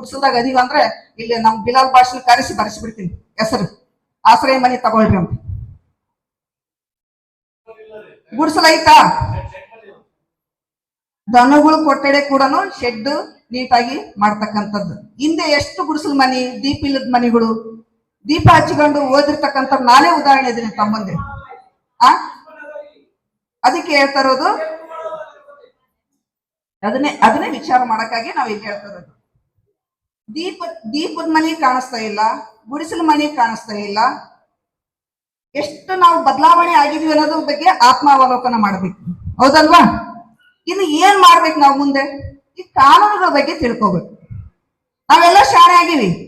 ಗುಡ್ಸಲ್ದಾಗ ಅದೀವ ಅಂದ್ರೆ ಇಲ್ಲಿ ನಮ್ ಬಿಲಾಲ್ ಭಾಷೆ ಕರೆಸಿ ಬರೆಸಿಬಿಡ್ತೀನಿ. ಹೆಸರು. ಆಶ್ರಯ ಮನೆ ತಗೊಳ್ರಿ ಅಂತ. ಗುಡಿಸಲಾಯ್ತಾ ದನಗಳು ಕೊಟ್ಟಡೆ ಕೂಡ ಶೆಡ್ ನೀಟಾಗಿ ಮಾಡ್ತಕ್ಕಂಥದ್ದು. ಹಿಂದೆ ಎಷ್ಟು ಗುಡಿಸಲ್ ಮನಿ, ದೀಪ ಇಲ್ಲದ ಮನೆಗಳು? ದೀಪ ಹಚ್ಚಿಕೊಂಡು ಓದಿರ್ತಕ್ಕಂಥ ನಾನೇ ಉದಾಹರಣೆ ಇದೀನಿ ತಮ್ಮಂದೆ. ಆ? ಅದಕ್ಕೆ ಹೇಳ್ತಾ ಇರೋದು? ಅದನ್ನೇ ಅದನ್ನೇ ವಿಚಾರ ಮಾಡಕ್ಕಾಗಿ ನಾವು ಈಗ ಹೇಳ್ತಾ ಇರೋದು. ದೀಪ, ದೀಪದ ಮನೆ ಕಾಣಿಸ್ತಾ ಇಲ್ಲ, ಗುಡಿಸಲ ಮನೆ ಕಾಣಿಸ್ತಾ ಇಲ್ಲ. ಎಷ್ಟು ನಾವು ಬದಲಾವಣೆ ಆಗಿದೀವಿ ಅನ್ನೋದ್ರ ಬಗ್ಗೆ ಆತ್ಮಾವಲೋಕನ ಮಾಡ್ಬೇಕು. ಹೌದಲ್ವಾ? ಇನ್ನು ಏನ್ ಮಾಡ್ಬೇಕು ನಾವು ಮುಂದೆ? ಈ ಕಾನೂನುಗಳ ಬಗ್ಗೆ ತಿಳ್ಕೊಬೇಕು. ನಾವೆಲ್ಲ ಶಾಣೆ ಆಗಿವಿ.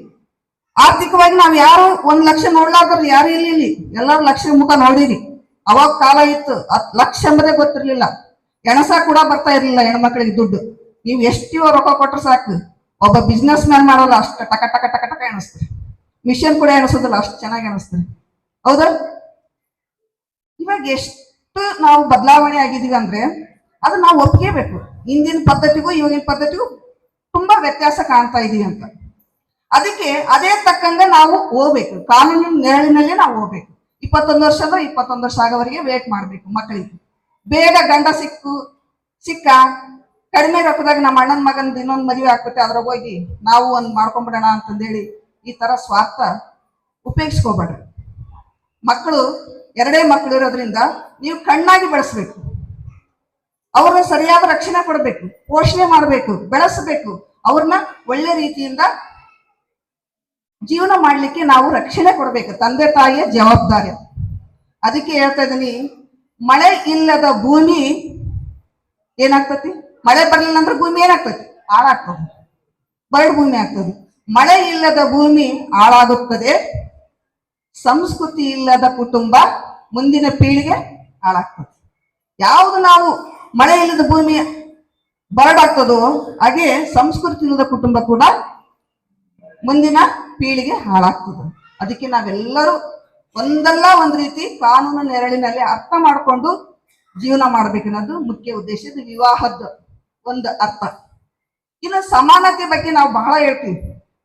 ಆರ್ಥಿಕವಾಗಿ ನಾವು ಯಾರು ಒಂದ್ ಲಕ್ಷ ನೋಡ್ಲಾರ್ದ್ರು ಯಾರು ಇಲ್ಲಿ ಎಲ್ಲರೂ ಲಕ್ಷ ಮುಖ ನೋಡಿರಿ. ಅವಾಗ ಕಾಲ ಇತ್ತು. ಲಕ್ಷ ಅಂದ್ರೆ ಗೊತ್ತಿರ್ಲಿಲ್ಲ. ಎಣಸ ಕೂಡ ಬರ್ತಾ ಇರ್ಲಿಲ್ಲ ಹೆಣ್ಮಕ್ಳಿಗೆ ದುಡ್ಡು. ನೀವು ಎಷ್ಟು ರೊಕ್ಕ ಕೊಟ್ರೆ ಸಾಕು. ಒಬ್ಬ ಬಿಸ್ನೆಸ್ ಮ್ಯಾನ್ ಮಾಡೋಲ್ಲ ಅಷ್ಟು ಟಕ ಟಕ ಟಕ ಟಕ ಎಣಿಸ್ತಾರೆ. ಮಿಷನ್ ಕೂಡ ಎಣಿಸೋದಿಲ್ಲ, ಅಷ್ಟು ಚೆನ್ನಾಗಿ ಎಣಿಸ್ತಾರೆ. ಹೌದಾ? ಇವಾಗ ಎಷ್ಟು ನಾವು ಬದಲಾವಣೆ ಆಗಿದ್ದೀವಿ ಅಂದ್ರೆ ಅದು ನಾವು ಒಪ್ಕೋಬೇಕು ಹಿಂದಿನ ಪದ್ಧತಿಗೂ, ಇವಾಗಿನ ಪದ್ಧತಿಗೂ ತುಂಬಾ ವ್ಯತ್ಯಾಸ ಕಾಣ್ತಾ ಇದೀವಿ ಅಂತ. ಅದಕ್ಕೆ ಅದೇ ತಕ್ಕಂಗೆ ನಾವು ಹೋಗ್ಬೇಕು. ಕಾನೂನು ನೆರಳಿನಲ್ಲಿ ನಾವು ಹೋಗ್ಬೇಕು. ಇಪ್ಪತ್ತೊಂದು ವರ್ಷ ಅಂದ್ರೆ ಇಪ್ಪತ್ತೊಂದು ವರ್ಷ ಆಗೋವರೆಗೆ ವೇಟ್ ಮಾಡಬೇಕು ಮಕ್ಕಳಿಗೆ. ಬೇಗ ಗಂಡ ಸಿಕ್ಕು, ಸಿಕ್ಕ? ಕಡಿಮೆ ರೊಕ್ಕದಾಗ ನಮ್ಮ ಅಣ್ಣನ ಮಗನ ಇನ್ನೊಂದು ಮದುವೆ ಆಗ್ಬಿಟ್ಟೆ ಅದ್ರಾಗ ಹೋಗಿ ನಾವು ಒಂದ್ ಮಾಡ್ಕೊಂಬಿಡೋಣ ಅಂತಂದೇಳಿ ಈ ತರ ಸ್ವಾರ್ಥ ಉಪಯೋಗಿಸ್ಕೋಬೇಡ್ರಿ. ಮಕ್ಕಳು ಎರಡೇ ಮಕ್ಕಳು ಇರೋದ್ರಿಂದ ನೀವು ಕಣ್ಣಾಗಿ ಬೆಳೆಸ್ಬೇಕು. ಅವ್ರನ್ನ ಸರಿಯಾದ ರಕ್ಷಣೆ ಕೊಡಬೇಕು, ಪೋಷಣೆ ಮಾಡಬೇಕು, ಬೆಳೆಸಬೇಕು. ಅವ್ರನ್ನ ಒಳ್ಳೆ ರೀತಿಯಿಂದ ಜೀವನ ಮಾಡಲಿಕ್ಕೆ ನಾವು ರಕ್ಷಣೆ ಕೊಡಬೇಕು, ತಂದೆ ತಾಯಿಯ ಜವಾಬ್ದಾರಿ. ಅದಕ್ಕೆ ಹೇಳ್ತಾ ಇದ್ದೀನಿ, ಮಳೆ ಇಲ್ಲದ ಭೂಮಿ ಏನಾಗ್ತತಿ? ಮಳೆ ಬರಲಿಲ್ಲ ಅಂದ್ರೆ ಭೂಮಿ ಏನಾಗ್ತದೆ? ಹಾಳಾಗ್ತದೆ. ಬರಡು ಭೂಮಿ ಆಗ್ತದೆ. ಮಳೆ ಇಲ್ಲದ ಭೂಮಿ ಹಾಳಾಗುತ್ತದೆ. ಸಂಸ್ಕೃತಿ ಇಲ್ಲದ ಕುಟುಂಬ ಮುಂದಿನ ಪೀಳಿಗೆ ಹಾಳಾಗ್ತದೆ. ಯಾವುದು ನಾವು ಮಳೆ ಇಲ್ಲದ ಭೂಮಿ ಬರಡಾಗ್ತದೋ ಹಾಗೆ ಸಂಸ್ಕೃತಿ ಇಲ್ಲದ ಕುಟುಂಬ ಕೂಡ ಮುಂದಿನ ಪೀಳಿಗೆ ಹಾಳಾಗ್ತದೆ. ಅದಕ್ಕೆ ನಾವೆಲ್ಲರೂ ಒಂದಲ್ಲ ಒಂದು ರೀತಿ ಕಾನೂನು ನೆರಳಿನಲ್ಲಿ ಅರ್ಥ ಮಾಡಿಕೊಂಡು ಜೀವನ ಮಾಡ್ಬೇಕನ್ನೋದು ಮುಖ್ಯ ಉದ್ದೇಶ ಇದು ವಿವಾಹದ ಒಂದು ಅರ್ಥ. ಇನ್ನು ಸಮಾನತೆ ಬಗ್ಗೆ ನಾವು ಬಹಳ ಹೇಳ್ತೀವಿ.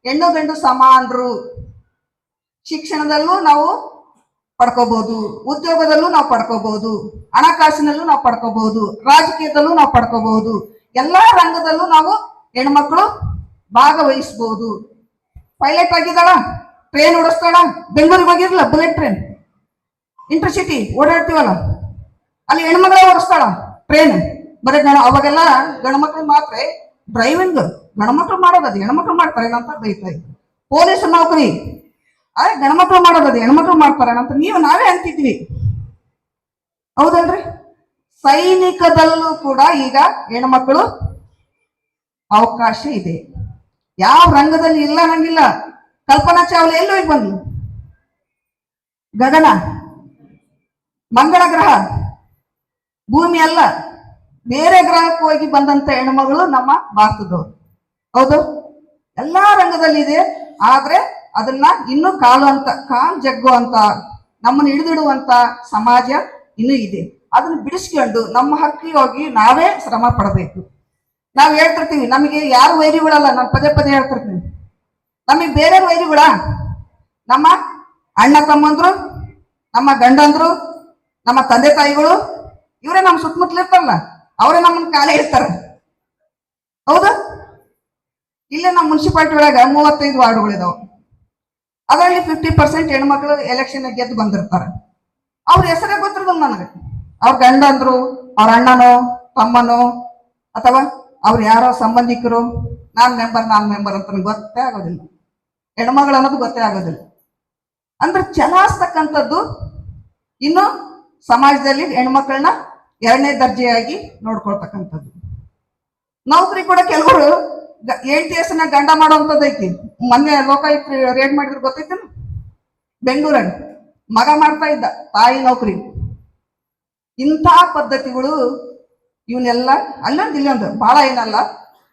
ಹೆಣ್ಣು ಗಂಡು ಸಮಾನರು. ಶಿಕ್ಷಣದಲ್ಲೂ ನಾವು ಪಡ್ಕೋಬಹುದು ಉದ್ಯೋಗದಲ್ಲೂ ನಾವು ಪಡ್ಕೋಬಹುದು ಹಣಕಾಸಿನಲ್ಲೂ ನಾವು ಪಡ್ಕೋಬಹುದು ರಾಜಕೀಯದಲ್ಲೂ ನಾವು ಪಡ್ಕೋಬಹುದು ಎಲ್ಲಾ ರಂಗದಲ್ಲೂ ನಾವು ಹೆಣ್ಮಕ್ಳು ಭಾಗವಹಿಸಬಹುದು ಪೈಲಟ್ ಆಗಿದ್ದಾಳ ಟ್ರೈನ್ ಓಡಿಸ್ತಾಳ, ಬೆಂಗಳೂರಿಗೆ ಹೋಗಿರ್ಲ ಬುಲೆಟ್ ಟ್ರೈನ್ ಇಂಟರ್ಸಿಟಿ ಓಡಾಡ್ತೀವಲ್ಲ, ಅಲ್ಲಿ ಹೆಣ್ಮಗಳೇ ಓಡಿಸ್ತಾಳ ಟ್ರೈನ್ ಬರೀ ಗಣ ಅವಾಗೆಲ್ಲ ಗಣಮಕ್ಳು ಮಾತ್ರ ಡ್ರೈವಿಂಗ್ ಗಣಮಕ್ಳು ಮಾಡೋದು ಅದು, ಹೆಣ್ಮಕ್ಳು ಮಾಡ್ತಾರೆ ಅಂತ ಬೈತಾ ಇದ್ರು. ಪೊಲೀಸ್ ನೌಕರಿ. ಅದೇ ಗಣಮಕ್ಳು ಮಾಡೋದು ಅದು, ಹೆಣ್ಮಕ್ಳು ಮಾಡ್ತಾರೆ ಅಂತ ನೀವು ನಾವೇ ಅಂತಿದ್ವಿ. ಹೌದಲ್ರಿ? ಸೈನಿಕದಲ್ಲೂ ಕೂಡ ಈಗ ಹೆಣ್ಮಕ್ಳು ಅವಕಾಶ ಇದೆ. ಯಾವ ರಂಗದಲ್ಲಿ ಇಲ್ಲ ನಂಗಿಲ್ಲ ಕಲ್ಪನಾ ಚಾವ್ಲಾ ಎಲ್ಲೋ ಹೋಗಿ ಬಂದ್ಲು? ಗಗನ. ಮಂಗಳ ಗ್ರಹ. ಭೂಮಿ ಅಲ್ಲ. ಬೇರೆ ಗ್ರಹಕ್ಕೆ ಹೋಗಿ ಬಂದಂತ ಹೆಣ್ಮಗಳು ನಮ್ಮ ಭಾರತದವರು. ಹೌದು? ಎಲ್ಲಾ ರಂಗದಲ್ಲಿ ಇದೆ. ಆದ್ರೆ ಅದನ್ನ ಇನ್ನು ಕಾಲು ಅಂತ ಕಾಲ್ ಜಗ್ಗು ಅಂತ ನಮ್ಮನ್ನು ಹಿಡಿದಿಡುವಂತ ಸಮಾಜ ಇನ್ನೂ ಇದೆ. ಅದನ್ನ ಬಿಡಿಸ್ಕೊಂಡು ನಮ್ಮ ಹಕ್ಕಿಗೆ ಹೋಗಿ ನಾವೇ ಶ್ರಮ ಪಡಬೇಕು. ನಾವು ಹೇಳ್ತಿರ್ತೀವಿ, ನಮಗೆ ಯಾರು ವೈರಿಗಳಲ್ಲ ನಾನು ಪದೇ ಪದೇ ಹೇಳ್ತಿರ್ತೀನಿ. ನಮಗೆ ಬೇರೆ ವೈರಿಗಳ ನಮ್ಮ ಅಣ್ಣ ತಮ್ಮಂದ್ರು, ನಮ್ಮ ಗಂಡಂದ್ರು, ನಮ್ಮ ತಂದೆ ತಾಯಿಗಳು, ಇವರೇ ನಮ್ಮ ಸುತ್ತಮುತ್ತಲು ಇರ್ತಾರಲ್ಲ ಅವರೇ ನಮ್ಮನ್ನ ಕಾಲೇ ಇರ್ತಾರೆ ಹೌದಾ? ಇಲ್ಲೇ ನಮ್ಮ ಮುನ್ಸಿಪಾಲ್ಟಿ ಒಳಗ ಮೂವತ್ತೈದು ವಾರ್ಡ್ಗಳಿದಾವೆ. ಅದರಲ್ಲಿ ಫಿಫ್ಟಿ ಪರ್ಸೆಂಟ್ ಹೆಣ್ಮಕ್ಳು ಎಲೆಕ್ಷನ್ ಗೆದ್ದು ಬಂದಿರ್ತಾರೆ. ಅವ್ರ ಹೆಸರೇ ಗೊತ್ತಿರೋದಿಲ್ಲ ನನಗೆ. ಅವ್ರ ಗಂಡಂದ್ರು ಅವ್ರ ಅಣ್ಣನೋ, ತಮ್ಮನೋ, ಅಥವಾ ಅವ್ರು ಯಾರೋ ಸಂಬಂಧಿಕರು, ನಾನ್ ಮೆಂಬರ್ ನಾನ್ ಮೆಂಬರ್ ಅಂತ ಗೊತ್ತೇ ಆಗೋದಿಲ್ಲ. ಹೆಣ್ಮಗಳು ಅನ್ನೋದು ಗೊತ್ತೇ ಆಗೋದಿಲ್ಲ. ಅಂದ್ರೆ ಚಲಾಯಿಸ್ತಕ್ಕಂಥದ್ದು ಇನ್ನು ಸಮಾಜದಲ್ಲಿ ಹೆಣ್ಮಕ್ಳನ್ನ ಎರಡನೇ ದರ್ಜೆಯಾಗಿ ನೋಡ್ಕೊಳ್ತಕ್ಕಂಥದ್ದು. ನೌಕರಿ ಕೂಡ ಕೆಲವರು ಏಳ್ತಿ ಹೆಸರನ್ನ ಗಂಡ ಮಾಡೋವಂಥದ್ದು ಐತಿ. ಮೊನ್ನೆ ಲೋಕಾಯುಕ್ತ ರೇಡ್ ಮಾಡಿದ್ರು ಗೊತ್ತೈತೇನು? ಬೆಂಗಳೂರಲ್ಲಿ ಮಗ ಮಾಡ್ತಾ ಇದ್ದ, ತಾಯಿ ನೌಕರಿ. ಇಂಥ ಪದ್ಧತಿಗಳು ಇವನ್ನೆಲ್ಲ ಅಲ್ಲೊಂದು ಇಲ್ಲೊಂದು ಬಹಳ ಏನಲ್ಲ.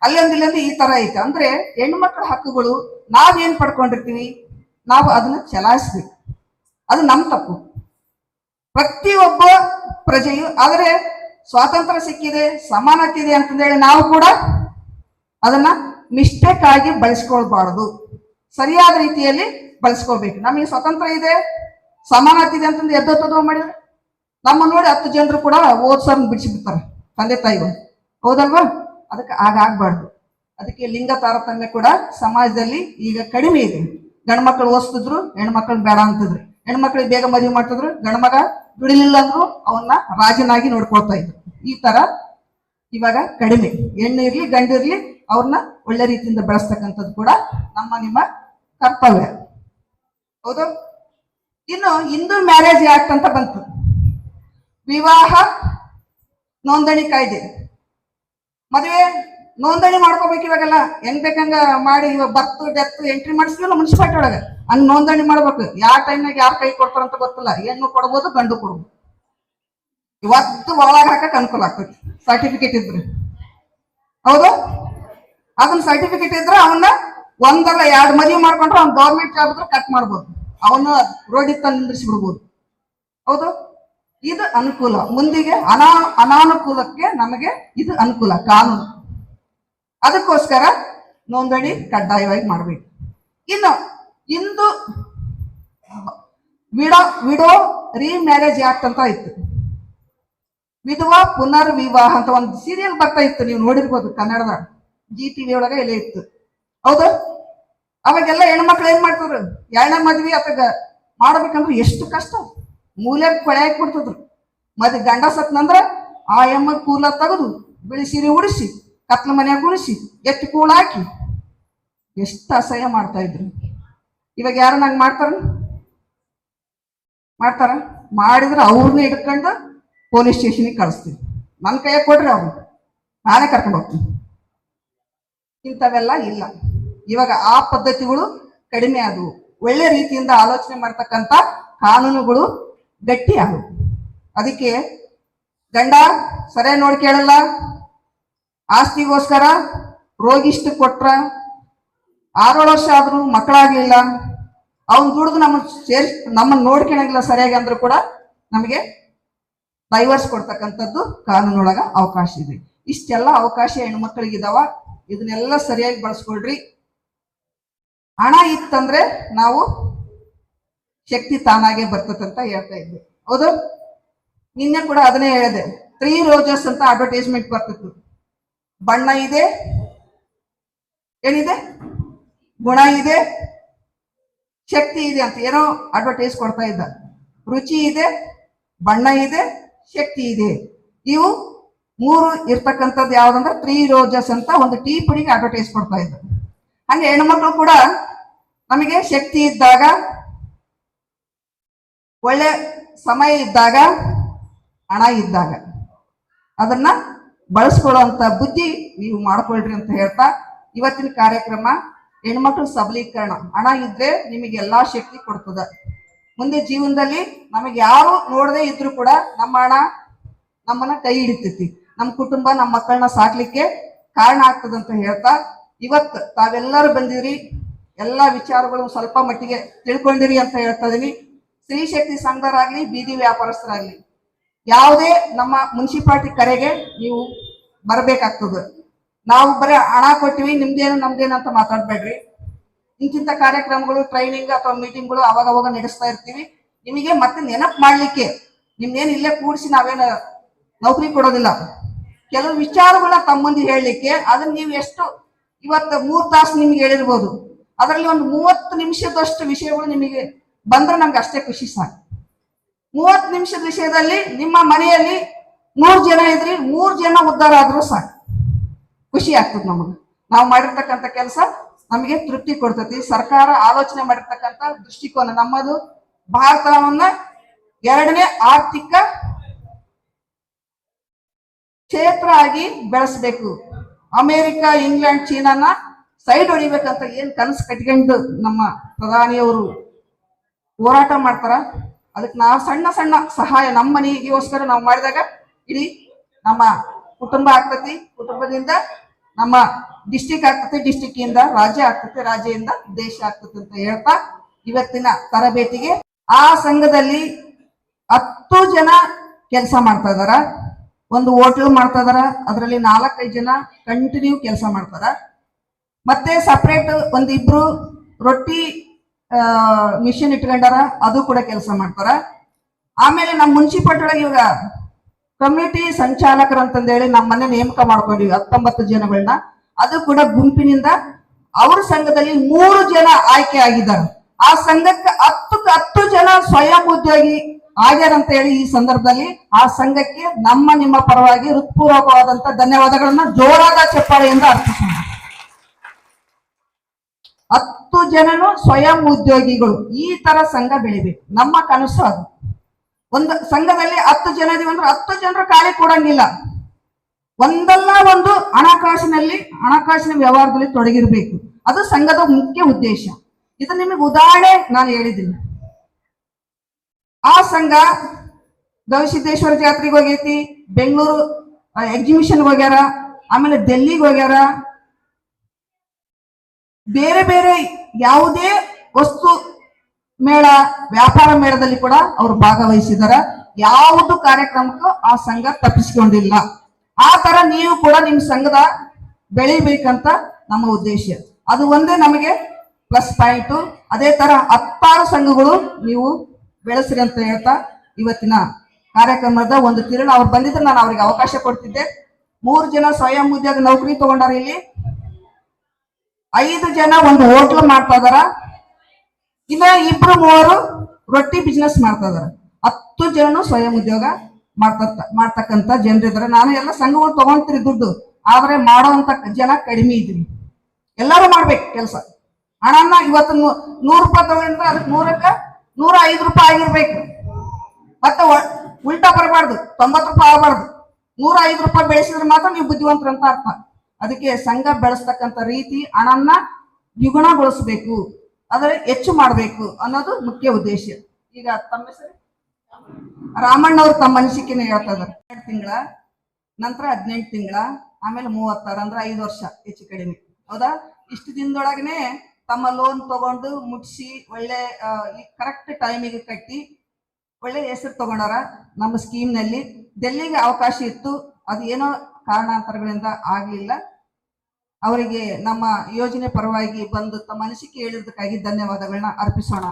ಅಲ್ಲೊಂದು ಇಲ್ಲೊಂದು ಈ ತರ ಐತೆ. ಅಂದ್ರೆ ಹೆಣ್ಮಕ್ಳ ಹಕ್ಕುಗಳು ನಾವೇನ್ ಪಡ್ಕೊಂಡಿರ್ತೀವಿ? ನಾವು ಅದನ್ನ ಚಲಾಯಿಸ್ಬೇಕು. ಅದು ನಮ್ಮ ತಪ್ಪು. ಪ್ರತಿಯೊಬ್ಬ ಪ್ರಜೆಯು, ಆದರೆ ಸ್ವಾತಂತ್ರ್ಯ ಸಿಕ್ಕಿದೆ ಸಮಾನತೆ ಇದೆ ಅಂತಂದೇಳಿ ನಾವು ಕೂಡ ಅದನ್ನ ಮಿಸ್ಟೇಕ್ ಆಗಿ ಬಳಸ್ಕೊಳ್ಬಾರ್ದು. ಸರಿಯಾದ ರೀತಿಯಲ್ಲಿ ಬಳಸ್ಕೋಬೇಕು ನಮಗೆ ಸ್ವಾತಂತ್ರ್ಯ ಇದೆ ಸಮಾನತೆ ಇದೆ ಅಂತಂದು ಎದ್ದೊತ್ತದೋ ಮಾಡಿದ್ರೆ? ನಮ್ಮ ನೋಡಿ ಹತ್ತು ಜನರು ಕೂಡ ಓದ್ಸರ್ ಬಿಡಿಸಿಬಿಡ್ತಾರೆ, ತಂದೆ ತಾಯಿಗಳು. ಹೌದಲ್ವಾ? ಅದಕ್ಕೆ ಆಗಾಗ್ಬಾರ್ದು ಅದಕ್ಕೆ ಲಿಂಗ ತಾರತಮ್ಯ ಕೂಡ ಸಮಾಜದಲ್ಲಿ ಈಗ ಕಡಿಮೆ ಇದೆ. ಗಂಡ್ಮಕ್ಳು ಓದಿಸ್ತಿದ್ರು ಹೆಣ್ಮಕ್ಳು ಬೇಡ ಅಂತಿದ್ರು. ಹೆಣ್ಮಕ್ಳಿಗೆ ಬೇಗ ಮದುವೆ ಮಾಡ್ತಿದ್ರು ಗಂಡ್ಮಗ ದುಡಿಲಿಲ್ಲ ಅಂದ್ರು ಅವನ್ನ ರಾಜನಾಗಿ ನೋಡ್ಕೊಳ್ತಾ ಇದ್ರು. ಈ ತರ ಇವಾಗ ಕಡಿಮೆ. ಹೆಣ್ಣು ಇರ್ಲಿ, ಗಂಡು ಇರ್ಲಿ ಅವ್ರನ್ನ ಒಳ್ಳೆ ರೀತಿಯಿಂದ ಬೆಳೆಸ್ತಕ್ಕಂಥದ್ದು ಕೂಡ ನಮ್ಮ, ನಿಮ್ಮ ಕರ್ತವ್ಯ. ಹೌದು? ಇನ್ನು ಹಿಂದೂ ಮ್ಯಾರೇಜ್ ಆಕ್ಟ್ ಅಂತ ಬಂತು. ವಿವಾಹ ನೋಂದಣಿ ಕಾಯ್ದೆ. ಮದುವೆ ನೋಂದಣಿ ಮಾಡ್ಕೋಬೇಕು ಇವಾಗೆಲ್ಲ. ಹೆಂಗ್ ಬೇಕಂಗ ಮಾಡಿ, ಇವಾಗ ಬರ್ತು ಡೆತ್ ಎಂಟ್ರಿ ಮಾಡಿಸ್ತೀವಲ್ಲ ಮುನ್ಸಿಪಾಲ್ಟಿ ಒಳಗೆ? ಹಂಗ್ ನೋಂದಣಿ ಮಾಡ್ಬೇಕು. ಯಾವ ಟೈಮ್ನಾಗ ಯಾರು ಕೈ ಕೊಡ್ತಾರಂತ ಗೊತ್ತಿಲ್ಲ. ಹೆಣ್ಣು ಕೊಡ್ಬೋದು, ಗಂಡು ಕೊಡ್ಬೋದು. ಇವತ್ತು ಒಳಗೆ ಹಾಕಕ್ ಅನುಕೂಲ ಆಗ್ತೈತಿ ಸರ್ಟಿಫಿಕೇಟ್ ಇದ್ರೆ. ಹೌದು? ಅದನ್ನ ಸರ್ಟಿಫಿಕೇಟ್ ಇದ್ರೆ ಅವನ್ನ ಒಂದಲ್ಲ ಎರಡು ಮದುವೆ ಮಾಡ್ಕೊಂಡ್ರೆ ಅವ್ನ ಗೌರ್ಮೆಂಟ್ ಜಾಬ್ ಇದ್ರೆ ಕಟ್ ಮಾಡ್ಬೋದು. ಅವನ್ನ ರೋಡಿಗೆ ತಂದು ನಿಂದ್ರಿಸಿ ಬಿಡ್ಬೋದು. ಹೌದು? ಇದು ಅನುಕೂಲ. ಮುಂದಿಗೆ ಅನಾ, ಅನಾನುಕೂಲಕ್ಕೆ ನಮಗೆ ಇದು ಅನುಕೂಲ, ಕಾನೂನು. ಅದಕ್ಕೋಸ್ಕರ ನೋಂದಣಿ ಕಡ್ಡಾಯವಾಗಿ ಮಾಡಬೇಕು. ಇನ್ನು ಇಂದು ವಿಡೋ ವಿಡೋ ರೀಮ್ಯಾರೇಜ್ ಆಕ್ಟ್ ಅಂತ ಇತ್ತು. ವಿಧವಾ ಪುನರ್ವಿವಾಹ ಅಂತ ಒಂದು ಸೀರಿಯಲ್ ಬರ್ತಾ ಇತ್ತು, ನೀವು ನೋಡಿರ್ಬೋದು ಕನ್ನಡದ ಜಿ ಟಿವಿ ಒಳಗೆ ಎಲ್ಲ ಇತ್ತು. ಹೌದು? ಅವಾಗೆಲ್ಲ ಹೆಣ್ಮಕ್ಳು ಏನ್ ಮಾಡ್ತಿದ್ರು? ಎರಡನೇ ಮದ್ವಿ ಅಥವಾ ಮಾಡ್ಬೇಕಂದ್ರೆ ಎಷ್ಟು ಕಷ್ಟ. ಮೂಲೆ ಕೊಳೆ ಹಾಕ್ಬಿಡ್ತಿದ್ರು ಮದ್ವೆ ಗಂಡ ಸತ್ನಂದ್ರ ಆ ಎಮ್ಮ ಕೂಲ ತೆಗೆದು ಬಿಳಿ ಸೀರೆ ಉಡಿಸಿ, ಕತ್ಲ ಮನೆಯಾಗ ಉಡಿಸಿ, ಎತ್ತಿ ಕೂಳ ಹಾಕಿ ಎಷ್ಟು ಅಸಹ್ಯ ಮಾಡ್ತಾ ಇದ್ರು. ಇವಾಗ ಯಾರು ನಂಗೆ ಮಾಡ್ತಾರ? ಮಾಡ್ತಾರ? ಮಾಡಿದ್ರೆ ಅವ್ರನ್ನ ಹಿಡ್ಕೊಂಡು ಪೊಲೀಸ್ ಸ್ಟೇಷನಿಗೆ ಕಳಿಸ್ತೀವಿ ನನ್ನ ಕೈಯಾಗ ಕೊಡ್ರಿ ಅವ್ರು. ನಾನೇ ಕರ್ಕೊಂಡು ಹೋಗ್ತೀನಿ. ಇಂಥವೆಲ್ಲ ಇಲ್ಲ. ಇವಾಗ ಆ ಪದ್ಧತಿಗಳು ಕಡಿಮೆ ಆದವು. ಒಳ್ಳೆ ರೀತಿಯಿಂದ ಆಲೋಚನೆ ಮಾಡ್ತಕ್ಕಂಥ ಕಾನೂನುಗಳು ಗಟ್ಟಿ ಆದವು. ಅದಕ್ಕೆ ಗಂಡ ಸರಿ ನೋಡಿ ಕೇಳಲ್ಲ. ಆಸ್ತಿಗೋಸ್ಕರ ರೋಗಿಷ್ಟು ಕೊಟ್ರ ಆರೇಳು ವರ್ಷ ಆದರೂ ಮಕ್ಕಳಾಗ್ಲಿಲ್ಲ. ಅವ್ನು ದುಡಿದು ನಮ್ಮ ಸೇರಿ ನಮ್ಮನ್ನ ನೋಡ್ಕೊಳಂಗಿಲ್ಲ ಸರಿಯಾಗಿ ಅಂದ್ರೂ ಕೂಡ ನಮಗೆ ಡೈವರ್ಸ್ ಕೊಡ್ತಕ್ಕಂಥದ್ದು ಕಾನೂನೊಳಗ ಅವಕಾಶ ಇದೆ. ಇಷ್ಟೆಲ್ಲ ಅವಕಾಶ ಹೆಣ್ಮಕ್ಳಿಗಿದಾವ. ಇದನ್ನೆಲ್ಲ ಸರಿಯಾಗಿ ಬಳಸ್ಕೊಳ್ರಿ. ಹಣ ಇತ್ತಂದ್ರೆ ನಾವು ಶಕ್ತಿ ತಾನಾಗೆ ಬರ್ತದಂತ ಹೇಳ್ತಾ ಇದ್ದೆ. ಹೌದು? ನಿನ್ನೆ ಕೂಡ ಅದನ್ನೇ ಹೇಳಿದೆ. ತ್ರೀ ರೋಜಸ್ ಅಂತ ಅಡ್ವರ್ಟೈಸ್ಮೆಂಟ್ ಬರ್ತಿತ್ತು. ಬಣ್ಣ ಇದೆ. ಏನಿದೆ? ಗುಣ ಇದೆ. ಶಕ್ತಿ ಇದೆ ಅಂತ ಏನೋ ಅಡ್ವರ್ಟೈಸ್ ಕೊಡ್ತಾ ಇದ್ದ. ರುಚಿ ಇದೆ, ಬಣ್ಣ ಇದೆ, ಶಕ್ತಿ ಇದೆ. ಇವು ಮೂರು ಇರ್ತಕ್ಕಂಥದ್ದು ಯಾವ್ದಂದ್ರೆ ತ್ರೀ ರೋಜಸ್ ಅಂತ ಒಂದು ಟೀ ಪುಡಿಗೆ ಅಡ್ವರ್ಟೈಸ್ ಕೊಡ್ತಾ ಇದ್ದ. ಹಂಗೆ ಹೆಣ್ಮಕ್ಳು ಕೂಡ ನಮಗೆ ಶಕ್ತಿ ಇದ್ದಾಗ, ಒಳ್ಳೆ ಸಮಯ ಇದ್ದಾಗ, ಹಣ ಇದ್ದಾಗ ಅದನ್ನ ಬಳಸ್ಕೊಳ್ಳುವಂತ ಬುದ್ಧಿ ನೀವು ಮಾಡ್ಕೊಳ್ರಿ ಅಂತ ಹೇಳ್ತಾ ಇವತ್ತಿನ ಕಾರ್ಯಕ್ರಮ ಹೆಣ್ಮಕ್ಳು ಸಬಲೀಕರಣ. ಹಣ ಇದ್ರೆ ನಿಮಗೆ ಎಲ್ಲಾ ಶಕ್ತಿ ಕೊಡ್ತದ. ಮುಂದೆ ಜೀವನದಲ್ಲಿ ನಮಗೆ ಯಾರು ನೋಡದೆ ಇದ್ರು ಕೂಡ ನಮ್ಮ ಹಣ ನಮ್ಮನ್ನ ಕೈ ಹಿಡಿತೈತಿ. ನಮ್ಮ ಕುಟುಂಬ ನಮ್ಮ ಮಕ್ಕಳನ್ನ ಸಾಕ್ಲಿಕ್ಕೆ ಕಾರಣ ಆಗ್ತದಂತ ಹೇಳ್ತಾ, ಇವತ್ತು ತಾವೆಲ್ಲರೂ ಬಂದಿರಿ, ಎಲ್ಲ ವಿಚಾರಗಳು ಸ್ವಲ್ಪ ಮಟ್ಟಿಗೆ ತಿಳ್ಕೊಂಡಿರಿ ಅಂತ ಹೇಳ್ತಾ ಇದೀನಿ. ಸ್ತ್ರೀ ಶಕ್ತಿ ಸಂಘರಾಗ್ಲಿ, ಬೀದಿ ವ್ಯಾಪಾರಸ್ಥರಾಗ್ಲಿ, ಯಾವುದೇ ನಮ್ಮ ಮುನ್ಸಿಪಾಲ್ಟಿ ಕರೆಗೆ ನೀವು ಬರಬೇಕಾಗ್ತದೆ. ನಾವು ಬರೀ ಹಣ ಕೊಟ್ಟಿವಿ, ನಿಮ್ದೇನು, ನಮ್ದೇನು ಅಂತ ಮಾತಾಡ್ಬೇಡ್ರಿ. ಇಂತಿಂತ ಕಾರ್ಯಕ್ರಮಗಳು ಟ್ರೈನಿಂಗ್ ಅಥವಾ ಮೀಟಿಂಗ್ಗಳು ಅವಾಗ ಅವಾಗ ನಡೆಸ್ತಾ ಇರ್ತೀವಿ. ನಿಮಗೆ ಮತ್ತೆ ನೆನಪು ಮಾಡ್ಲಿಕ್ಕೆ ನಿಮ್ನೇನು ಇಲ್ಲೇ ಕೂಡಿಸಿ ನಾವೇನು ನೌಕರಿ ಕೊಡೋದಿಲ್ಲ. ಕೆಲವು ವಿಚಾರಗಳನ್ನ ತಮ್ಮ ಮುಂದೆ ಹೇಳಲಿಕ್ಕೆ ಅದನ್ನ ನೀವು ಎಷ್ಟು ಇವತ್ತು ಮೂರ್ ತಾಸು ನಿಮ್ಗೆ ಹೇಳಿರ್ಬೋದು. ಅದರಲ್ಲಿ ಒಂದು ಮೂವತ್ತು ನಿಮಿಷದಷ್ಟು ವಿಷಯಗಳು ನಿಮಗೆ ಬಂದ್ರೆ ನಮ್ಗೆ ಅಷ್ಟೇ ಖುಷಿ ಸಾಕು. ಮೂವತ್ತು ನಿಮಿಷದ ವಿಷಯದಲ್ಲಿ ನಿಮ್ಮ ಮನೆಯಲ್ಲಿ ನೂರು ಜನ ಇದ್ರಿ, ಮೂರು ಜನ ಉದ್ಧಾರ ಆದ್ರೂ ಸಾಕು. ಖುಷಿ ಆಗ್ತದೆ ನಮಗೆ. ನಾವು ಮಾಡಿರ್ತಕ್ಕಂಥ ಕೆಲಸ ನಮಗೆ ತೃಪ್ತಿ ಕೊಡ್ತತಿ. ಸರ್ಕಾರ ಆಲೋಚನೆ ಮಾಡಿರ್ತಕ್ಕಂಥ ದೃಷ್ಟಿಕೋನ ನಮ್ಮದು ಭಾರತವನ್ನ ಎರಡನೇ ಆರ್ಥಿಕ ಕ್ಷೇತ್ರ ಆಗಿ ಬೆಳೆಸಬೇಕು. ಅಮೆರಿಕ, ಇಂಗ್ಲೆಂಡ್, ಚೀನಾನ ಸೈಡ್ ಹೊಡಿಬೇಕಂತ ಏನ್ ಕನಸು ಕಟ್ಕೊಂಡು ನಮ್ಮ ಪ್ರಧಾನಿಯವರು ಹೋರಾಟ ಮಾಡ್ತಾರ. ಅದಕ್ಕೆ ನಾವು ಸಣ್ಣ ಸಣ್ಣ ಸಹಾಯ ನಮ್ಮ ಮನೆಗೋಸ್ಕರ ನಾವು ಮಾಡಿದಾಗ ಇಡೀ ನಮ್ಮ ಕುಟುಂಬ ಆಗ್ತತಿ. ಕುಟುಂಬದಿಂದ ನಮ್ಮ ಡಿಸ್ಟಿಕ್ ಆಗ್ತದೆ ಡಿಸ್ಟಿಕ್ ಇಂದ ರಾಜ್ಯ ಆಗ್ತದೆ, ರಾಜ್ಯದಿಂದ ದೇಶ ಆಗ್ತದೆ ಅಂತ ಹೇಳ್ತಾ ಇವತ್ತಿನ ತರಬೇತಿಗೆ ಆ ಸಂಘದಲ್ಲಿ ಹತ್ತು ಜನ ಕೆಲಸ ಮಾಡ್ತಾ ಇದಾರ. ಒಂದು ಹೋಟೆಲ್ ಮಾಡ್ತಾ ಇದಾರ. ಅದರಲ್ಲಿ ನಾಲ್ಕೈದು ಜನ ಕಂಟಿನ್ಯೂ ಕೆಲಸ ಮಾಡ್ತಾರ ಮತ್ತೆ ಸಪ್ರೇಟ್ ಒಂದಿಬ್ರು ರೊಟ್ಟಿ ಮಿಷಿನ್ ಇಟ್ಕೊಂಡಾರ. ಅದು ಕೂಡ ಕೆಲಸ ಮಾಡ್ತಾರ. ಆಮೇಲೆ ನಮ್ಮ ಮುನ್ಸಿಪಾಲ್ಟಿ ಒಳಗೆ ಇವಾಗ ಅಂತಂದೇಳಿ ಹೇಳಿ ಮನೆ ನೇಮಕ ಮಾಡ್ಕೊಂಡಿವಿ, ಹತ್ತೊಂಬತ್ತು ಜನಗಳನ್ನ ಅದು ಕೂಡ ಗುಂಪಿನಿಂದ ಅವ್ರ ಸಂಘದಲ್ಲಿ ಮೂರು ಜನ ಆಯ್ಕೆ ಆಗಿದ್ದಾರೆ. ಆ ಸಂಘಕ್ಕೆ ಹತ್ತು ಹತ್ತು ಜನ ಸ್ವಯಂ ಉದ್ಯೋಗಿ ಆಗ್ಯಾರಂತ ಹೇಳಿ ಈ ಸಂದರ್ಭದಲ್ಲಿ ಆ ಸಂಘಕ್ಕೆ ನಮ್ಮ, ನಿಮ್ಮ ಪರವಾಗಿ ಹೃತ್ಪೂರ್ವಕವಾದಂತ ಧನ್ಯವಾದಗಳನ್ನ ಜೋರಾದ ಚಪ್ಪಾಳೆಯಿಂದ ಅರ್ಪಿಸೋಣ. ಹತ್ತು ಜನನು ಸ್ವಯಂ ಉದ್ಯೋಗಿಗಳು ಈ ತರ ಸಂಘ ಬೆಳಿಬೇಕು. ನಮ್ಮ ಕನಸು ಅದು. ಒಂದು ಸಂಘದಲ್ಲಿ ಹತ್ತು ಜನ ಅಂದ್ರೆ ಹತ್ತು ಜನರು ಖಾಲಿ ಕೊಡಂಗಿಲ್ಲ. ಒಂದಲ್ಲ ಒಂದು ಹಣಕಾಸಿನಲ್ಲಿ, ಹಣಕಾಸಿನ ವ್ಯವಹಾರದಲ್ಲಿ ತೊಡಗಿರ್ಬೇಕು. ಅದು ಸಂಘದ ಮುಖ್ಯ ಉದ್ದೇಶ. ಇದು ನಿಮಗೆ ಉದಾಹರಣೆ ನಾನು ಹೇಳಿದ್ದೀನಿ. ಆ ಸಂಘ ಗವಿಸಿದ್ದೇಶ್ವರ ಜಾತ್ರೆಗೆ ಹೋಗೈತಿ, ಬೆಂಗಳೂರು ಎಕ್ಸಿಬಿಷನ್ಗೆ ಹೋಗ್ಯಾರ, ಆಮೇಲೆ ಡೆಲ್ಲಿಗೆ ಹೋಗ್ಯಾರ. ಬೇರೆ ಬೇರೆ ಯಾವುದೇ ವಸ್ತು ಮೇಳ, ವ್ಯಾಪಾರ ಮೇಳದಲ್ಲಿ ಕೂಡ ಅವರು ಭಾಗವಹಿಸಿದಾರ ಯಾವುದು ಕಾರ್ಯಕ್ರಮಕ್ಕೂ ಆ ಸಂಘ ತಪ್ಪಿಸಿಕೊಂಡಿಲ್ಲ. ಆ ತರ ನೀವು ಕೂಡ ನಿಮ್ ಸಂಘದ ಬೆಳಿಬೇಕಂತ ನಮ್ಮ ಉದ್ದೇಶ. ಅದು ಒಂದೇ ನಮಗೆ ಪ್ಲಸ್ ಪಾಯಿಂಟ್ ಅದೇ ತರ ಹತ್ತಾರು ಸಂಘಗಳು ನೀವು ಬೆಳೆಸ್ರಿ ಅಂತ ಹೇಳ್ತಾ ಇವತ್ತಿನ ಕಾರ್ಯಕ್ರಮದ ಒಂದು ತಿರುಳು ಅವ್ರು ಬಂದಿದ್ರೆ ನಾನು ಅವ್ರಿಗೆ ಅವಕಾಶ ಕೊಡ್ತಿದ್ದೆ. ಮೂರು ಜನ ಸ್ವಯಂ ಉದ್ಯೋಗ ನೌಕರಿ ತಗೊಂಡಾರ ಇಲ್ಲಿ. ಐದು ಜನ ಒಂದು ಹೋಟ್ಲು ಮಾಡ್ತಾ ಇದಾರ. ಇನ್ನ ಇಬ್ರು ಮೂವರು ರೊಟ್ಟಿ ಬಿಸ್ನೆಸ್ ಮಾಡ್ತಾ ಇದಾರೆ. ಹತ್ತು ಜನನು ಸ್ವಯಂ ಉದ್ಯೋಗ ಮಾಡ್ತಾ ಮಾಡ್ತಕ್ಕಂತ ಜನರಿದ್ದಾರೆ ನಾನು ಎಲ್ಲ ಸಂಘಗಳು ತಗೊಂತೀರಿ ದುಡ್ಡು, ಆದ್ರೆ ಮಾಡೋಂತ ಜನ ಕಡಿಮೆ ಇದ್ವಿ ಎಲ್ಲರೂ ಮಾಡ್ಬೇಕು ಕೆಲಸ. ಹಣನ ಇವತ್ತು ನೂರು ರೂಪಾಯಿ ತಗೊಂಡ್ರೆ ಅದಕ್ಕೆ ನೂರಕ್ಕ, ನೂರ ಐದು ರೂಪಾಯಿ ಆಗಿರ್ಬೇಕು. ಮತ್ತೆ ಉಲ್ಟಾ ಬರಬಾರ್ದು, ತೊಂಬತ್ತು ರೂಪಾಯಿ ಆಗಬಾರ್ದು. ನೂರ ಐದು ರೂಪಾಯಿ ಬೆಳೆಸಿದ್ರೆ ಮಾತ್ರ ನೀವು ಬುದ್ಧಿವಂತರ ಅಂತ ಅರ್ಥ. ಅದಕ್ಕೆ ಸಂಘ ಬೆಳೆಸ್ತಕ್ಕಂಥ ರೀತಿ ಹಣನ್ನ ದ್ವಿಗುಣಗೊಳಿಸ್ಬೇಕು. ಆದರೆ ಹೆಚ್ಚು ಮಾಡಬೇಕು ಅನ್ನೋದು ಮುಖ್ಯ ಉದ್ದೇಶ. ಈಗ ತಮ್ಮ ಹೆಸರು? ರಾಮಣ್ಣವ್ರು ತಮ್ಮ ಅನಿಸಿಕೆನ ಹೇಳ್ತಾ ತಿಂಗಳ ನಂತರ ಹದಿನೆಂಟು ತಿಂಗಳ, ಆಮೇಲೆ ಮೂವತ್ತಾರು ಅಂದ್ರೆ ಐದು ವರ್ಷ ಹೆಚ್ಚು ಕಡಿಮೆ. ಹೌದಾ? ಇಷ್ಟು ದಿನದೊಳಗನೆ ತಮ್ಮ ಲೋನ್ ತಗೊಂಡು ಮುಟ್ಸಿ ಒಳ್ಳೆ ಕರೆಕ್ಟ್ ಟೈಮಿಗೆ ಕಟ್ಟಿ ಒಳ್ಳೆ ಹೆಸರು ತಗೊಂಡಾರ ನಮ್ಮ ಸ್ಕೀಮ್ನಲ್ಲಿ ಡೆಲ್ಲಿಗೆ ಅವಕಾಶ ಇತ್ತು, ಅದು ಏನೋ ಕಾರಣಾಂತರಗಳಿಂದ ಆಗಲಿಲ್ಲ. ಅವರಿಗೆ ನಮ್ಮ ಯೋಜನೆ ಪರವಾಗಿ ಬಂದು ತಮ್ಮ ಅನಿಸಿಕೆ ಹೇಳಿದ್ದಕ್ಕಾಗಿ ಧನ್ಯವಾದಗಳನ್ನ ಅರ್ಪಿಸೋಣ.